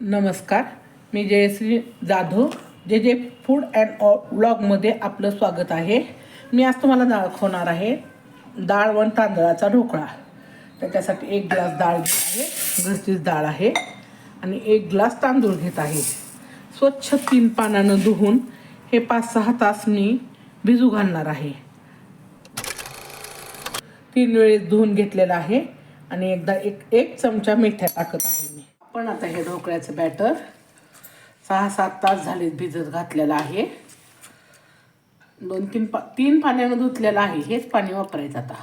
नमस्कार मी जयश्री जाधव जे जे फूड अँड ब्लॉगमध्ये आपलं स्वागत आहे. मी आज तुम्हाला दाखवणार आहे डाळ वन तांदळाचा ढोकळा. त्याच्यासाठी एक ग्लास डाळ घेत आहे घरचीच डाळ आहे आणि एक ग्लास तांदूळ घेत आहे. स्वच्छ तीन पानानं धुवून हे पाच सहा तास मी भिजू घालणार आहे. तीन वेळेस धुवून घेतलेलं आहे आणि एकदा एक एक चमचा मिठ्या टाकत आहे मी. आपण आता हे ढोकळ्याचं बॅटर सहा सात तास झाले भिजत घातलेलं आहे. दोन तीन पा तीन पाण्यानं धुतलेलं आहे. हेच पाणी वापरायचं आता.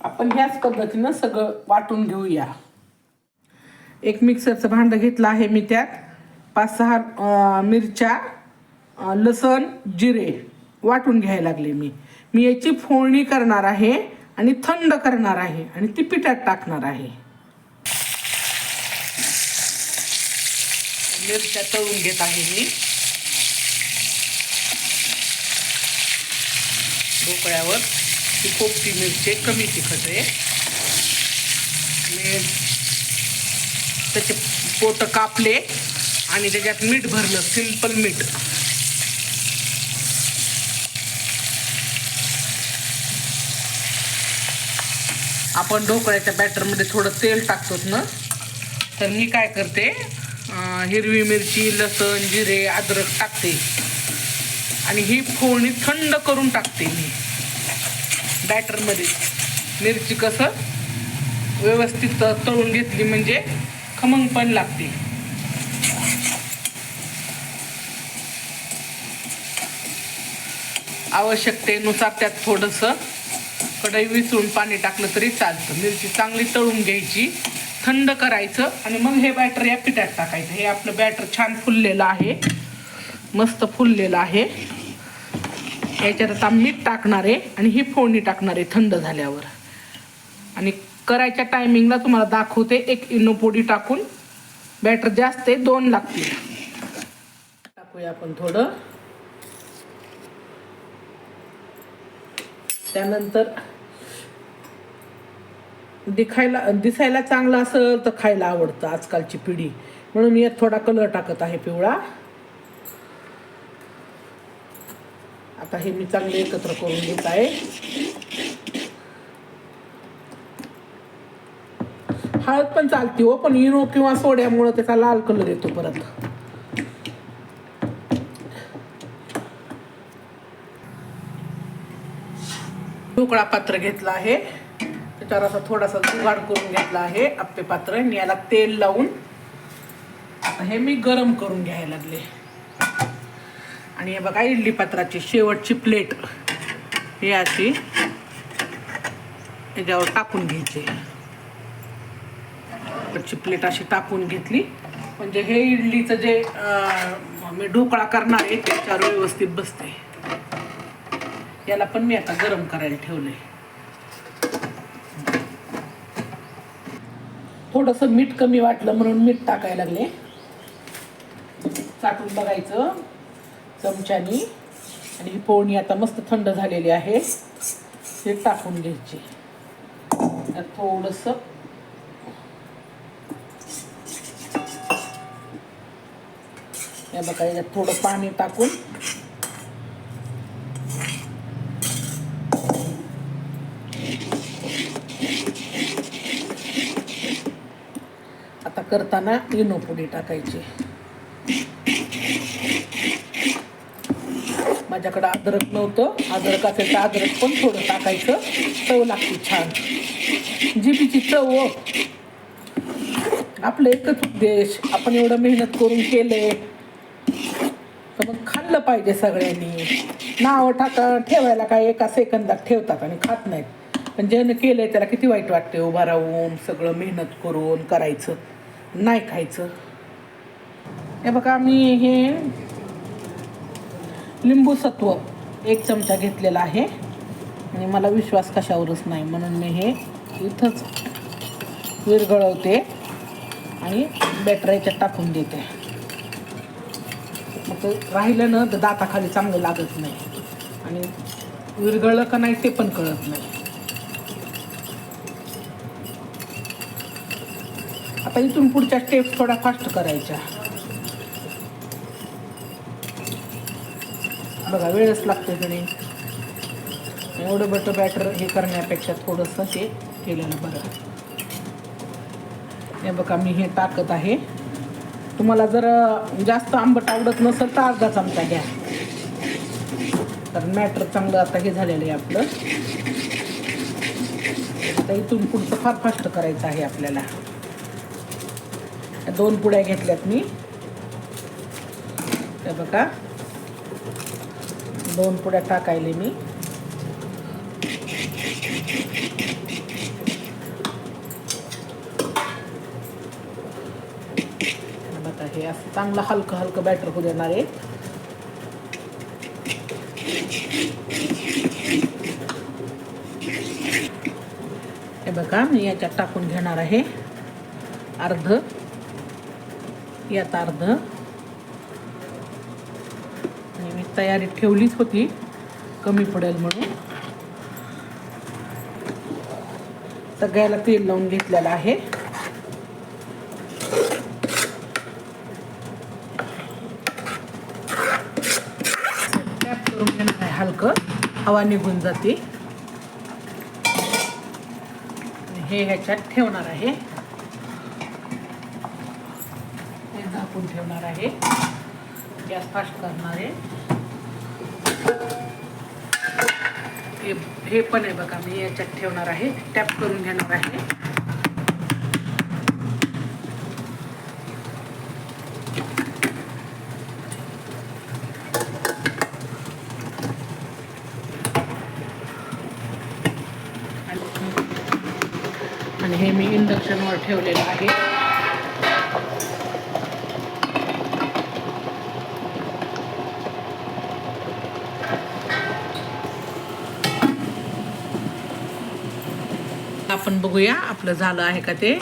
आपण ह्याच पद्धतीनं सगळं वाटून घेऊया. एक मिक्सरचं भांडं घेतलं आहे मी त्यात. पाच सहा मिरच्या लसण जिरे वाटून घ्यायला लागले मी. मी याची फोडणी करणार आहे आणि थंड करणार आहे आणि ती पिठात टाकणार आहे. मिरच्या तळून घेत आहे मी. ढोकळ्यावर ती कोपटी मिरची कमी तिखट आहे. मी त्याचे पोट कापले. आणि त्याच्यात मीठ भरलं सिंपल मीठ. आपण ढोकळ्याच्या बॅटरमध्ये थोडं तेल टाकतोच ना तर मी काय करते हिरवी मिरची लसण जिरे अद्रक टाकते. आणि ही फोडणी थंड करून टाकते मी. बॅटरमध्ये. मिरची कसं व्यवस्थित तळून घेतली म्हणजे खमंग पण लागते. आवश्यकतेनुसार त्यात थोडंसं कढई विसरून पाणी टाकलं तरी चालतं. मिरची चांगली तळून घ्यायची थंड करायचं आणि मग हे बॅटर या पिठात टाकायचं. हे आपलं बॅटर छान फुललेलं आहे. मस्त फुललेलं आहे. याच्यात आता मीठ टाकणार आहे आणि ही फोडणी टाकणार आहे थंड झाल्यावर. आणि करायच्या टायमिंगला तुम्हाला दाखवते एक इनो पोडी टाकून. बॅटर जास्त आहे दोन लागतील. टाकूया आपण थोडं. त्यानंतर दिखायला दिसायला चांगलं असेल तर खायला आवडतं आजकालची पिढी. म्हणून मी यात थोडा कलर टाकत आहे पिवळा. आता हे मी चांगले एकत्र करून घेत आहे. हळद पण चालते हो पण इनो किंवा सोड्यामुळं त्याचा लाल कलर येतो परत. ढोकळा पात्र घेतला आहे. त्याच्यावर असा थोडासा जुगाड करून घेतला आहे आप्पे पात्र. आणि याला तेल लावून आता हे मी गरम करून घ्यायला लागले. आणि हे बघा इडली पात्राची शेवटची प्लेट. हे अशी याच्यावर टाकून घ्यायची. शेवटची प्लेट अशी टाकून घेतली. म्हणजे हे इडलीचं जे मी ढोकळा करणार आहे त्याच्यावर व्यवस्थित बसते. याला पण मी आता गरम करायला ठेवलंय. थोडस मीठ कमी वाटलं म्हणून मीठ टाकायला लागले. चाटून बघायचं चमच्यानी. आणि ही पोळणी आता मस्त थंड झालेली आहे. ते टाकून घ्यायची. त्यात थोडस या बघा याच्यात थोडं पाणी टाकून करताना इनो पुडी टाकायची. माझ्याकडं अद्रक नव्हतं. अद्रक असेल तर अद्रक पण थोडं टाकायचं. चव लागते छान. जिबीची चव. आपलं एकच उद्देश आपण एवढं मेहनत करून केले तर मग खाल्लं पाहिजे सगळ्यांनी. नाव टाका ठेवायला काय एका सेकंदात ठेवतात आणि खात नाहीत. पण ज्यानं केलंय त्याला किती वाईट वाटते उभा राहून सगळं मेहनत करून करायचं. नाही खायचं. हे बघा मी हे लिंबू सत्व एक चमचा घेतलेला आहे. आणि मला विश्वास कशावरच नाही म्हणून मी हे इथंच विरघळवते आणि बॅटर याच्यात टाकून देते. मग ते राहिलं ना तर दाताखाली चांगलं लागत नाही. आणि विरघळलं का नाही ते पण कळत नाही. आता इथून पुढच्या स्टेप थोडा फास्ट करायच्या. बघा वेळच लागते तरी. एवढं बटर बॅटर हे करण्यापेक्षा थोडंसं हे केलेलं बरं. हे बघा मी हे टाकत आहे. तुम्हाला जर जास्त आंबट आवडत नसेल तर अर्धा चमचा घ्या. तर मॅटर चांगलं आता हे झालेलं आहे आपलं. आता इथून पुढचं फार फास्ट करायचं आहे आपल्याला. दोन पुड्या घेतल्यात मी. हे बघा. दोन पुड्या टाकायले मी. बघा, हे असं चांगलं हलकं हलकं बॅटर होऊ देणार आहे. हे अर्ध. यात अर्ध. आणि मी तयारीत ठेवलीच होती. कमी पडेल म्हणून. सगळ्याला तेल लावून घेतलेलं आहे. करून घेणार आहे हलकं. हवा निघून जाते. हे ह्याच्यात ठेवणार आहे हे झाकून ठेवणार आहे. गॅस फास्ट करणार आहे. हे हे पण आहे बघा मी याच्यात ठेवणार आहे. टॅप करून घेणार आहे. आणि हे मी इंडक्शनवर ठेवलेलं आहे. आपण बघूया आपलं झालं आहे का ते?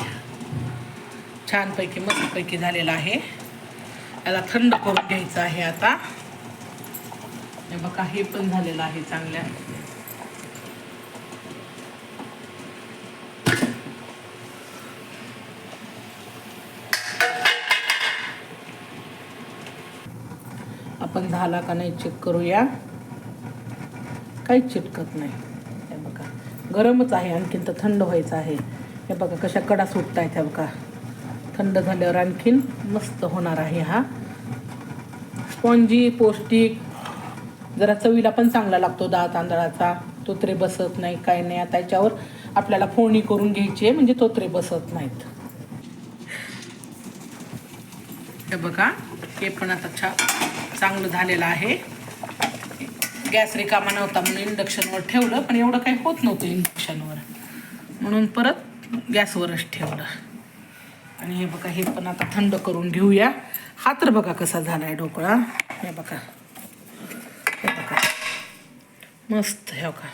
छानपैकी मस्तपैकी झालेलं आहे. याला थंड करून घ्यायचं आहे आता. हे बघा हे पण झालेलं आहे चांगल्या. आपण झाला का नाही चेक करूया. काहीच चिटकत नाही. गरमच आहे आणखीन तर थंड व्हायचं आहे. हे बघा कशा कडा सुटत आहेत ह्या बघा. थंड झाल्यावर आणखीन मस्त होणार आहे हा. स्पॉन्जी पौष्टिक जरा चवीला पण चांगला लागतो डाळ तांदळाचा तोत्रे बसत नाही काय नाही. आता याच्यावर आपल्याला फोडणी करून घ्यायची आहे म्हणजे तोत्रे बसत नाहीत. हे बघा हे पण आता छा चांगलं झालेलं आहे. गॅस रिकामा नव्हता म्हणून इंडक्शनवर ठेवलं पण एवढं काही होत नव्हतं इंडक्शनवर. म्हणून परत गॅसवरच ठेवलं. आणि हे बघा हे पण आता थंड करून घेऊया. हा तर बघा कसा झाला आहे ढोकळा. हे बघा. हे बघा. मस्त हे बघा.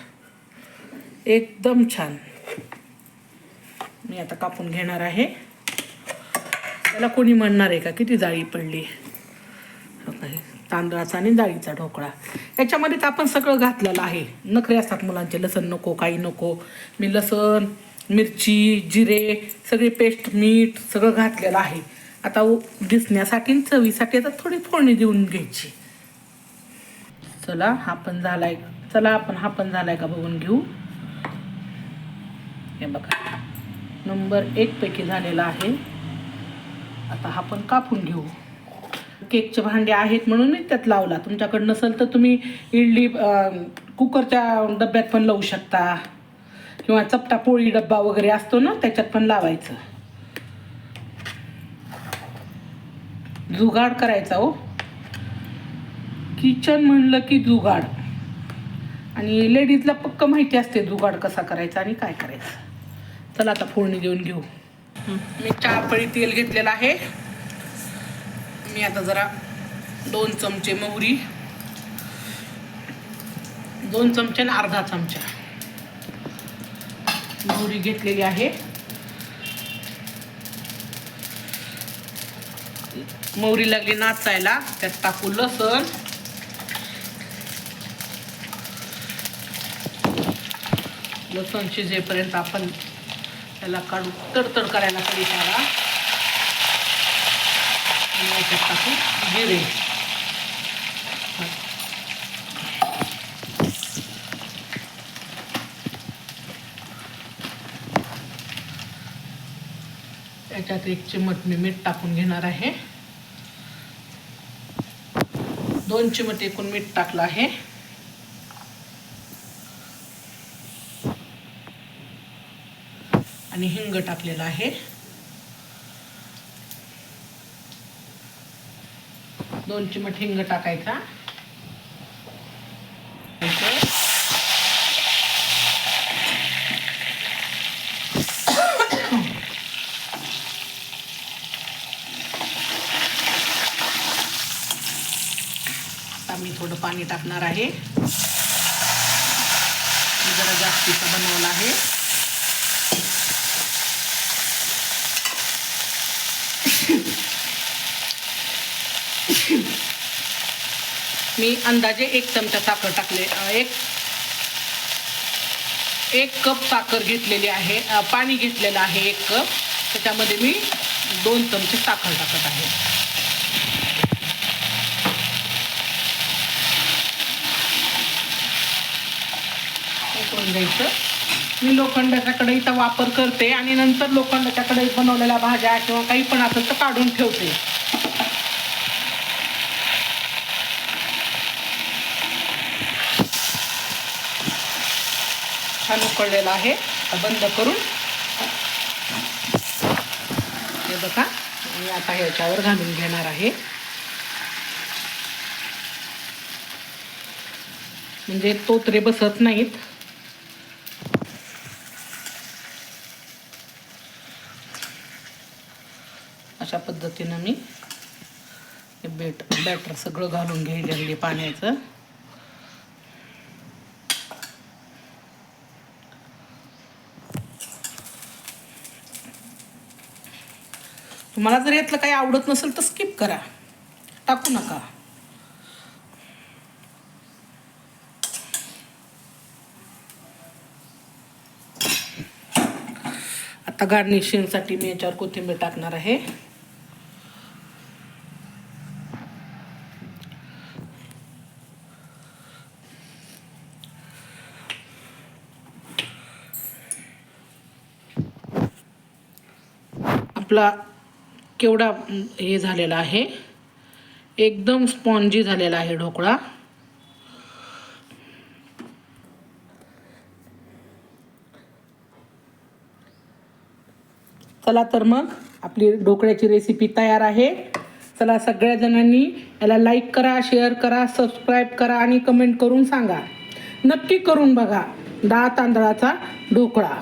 एकदम छान. मी आता कापून घेणार आहे. त्याला कोणी म्हणणार आहे का? किती जाळी पडली? हो का हे. तांदळाचा आणि डाळीचा ढोकळा. याच्यामध्ये तर आपण सगळं घातलेलं आहे. नखरे असतात मुलांचे लसण नको काही नको. मी लसण मिरची जिरे सगळे पेस्ट मीठ सगळं घातलेलं आहे. आता उ- दिसण्यासाठी चवीसाठी आता थोडी फोडणी देऊन घ्यायची. चला हा पण झालाय. चला आपण हा पण झालाय का बघून घेऊ. हे बघा. नंबर एक पैकी झालेला आहे. आता हा पण कापून घेऊ. केकचे भांडे आहेत म्हणून मी त्यात लावला. तुमच्याकडे नसेल तर तुम्ही इडली कुकरच्या डब्यात पण लावू शकता. किंवा चपटा पोळी डब्बा वगैरे असतो ना त्याच्यात पण लावायचं. जुगाड करायचा हो. किचन म्हणलं की जुगाड. आणि लेडीजला पक्क माहिती असते जुगाड कसा करायचा आणि काय करायचं. चला आता फोडणी देऊन घेऊ. मी चार पळी तेल घेतलेलं आहे. मी आता जरा दोन चमचे मोहरी दोन चमचे आणि अर्धा चमचा मोहरी घेतलेली आहे. मोहरी लागली नाचायला त्यात टाकू लसण. लसण शिजेपर्यंत आपण त्याला काढू तडतड करायला कधी त्याला त्याच्यात टाकू जिरे याच्यात एक चिमट मी मीठ टाकून घेणार आहे. दोन चिमट एकूण मीठ टाकलं आहे. आणि हिंग टाकलेला आहे. दोन चिमट हिंग टाकायचा. आता मी थोडं पाणी टाकणार आहे. जरा जास्तीचं बनवलं आहे. मी अंदाजे एक चमचा साखर टाकले एक एक कप साखर घेतलेली आहे पाणी घेतलेलं आहे एक कप. त्याच्यामध्ये मी दोन चमचे साखर टाकत आहे. उकळून मी लोखंडाच्या कढईचा वापर करते आणि नंतर लोखंडाच्या कढईत बनवलेल्या भाज्या किंवा काही पण असं तर काढून ठेवते. छान उकळलेला आहे. बंद करून. हे बघा मी आता ह्याच्यावर घालून घेणार आहे. म्हणजे तोतरे बसत नाहीत. अशा पद्धतीनं मी बेट बॅटर सगळं घालून घ्यायचे पाण्याचं. तुम्हाला जर यातलं काही आवडत नसेल तर स्किप करा. टाकू नका. आता गार्निशिंगसाठी मी याच्यावर कोथिंबीर टाकणार आहे. आपला केवढा हे झालेला आहे. एकदम स्पॉन्जी झालेला आहे ढोकळा. चला तर मग आपली ढोकळ्याची रेसिपी तयार आहे. चला सगळ्या जणांनी याला लाईक करा शेअर करा सबस्क्राईब करा आणि कमेंट करून सांगा. नक्की करून बघा. डाळ तांदळाचा ढोकळा.